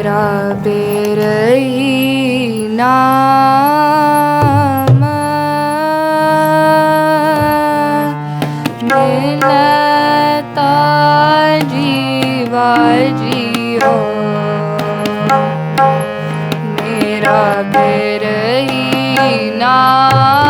ਮੇਰਾ ਬੇਰਹੀ ਨਾਮ ਮਿਲਤਾ ਜੀਵਾ ਜੀਓ ਮੇਰਾ ਬੇਰਹੀ ਨਾਮ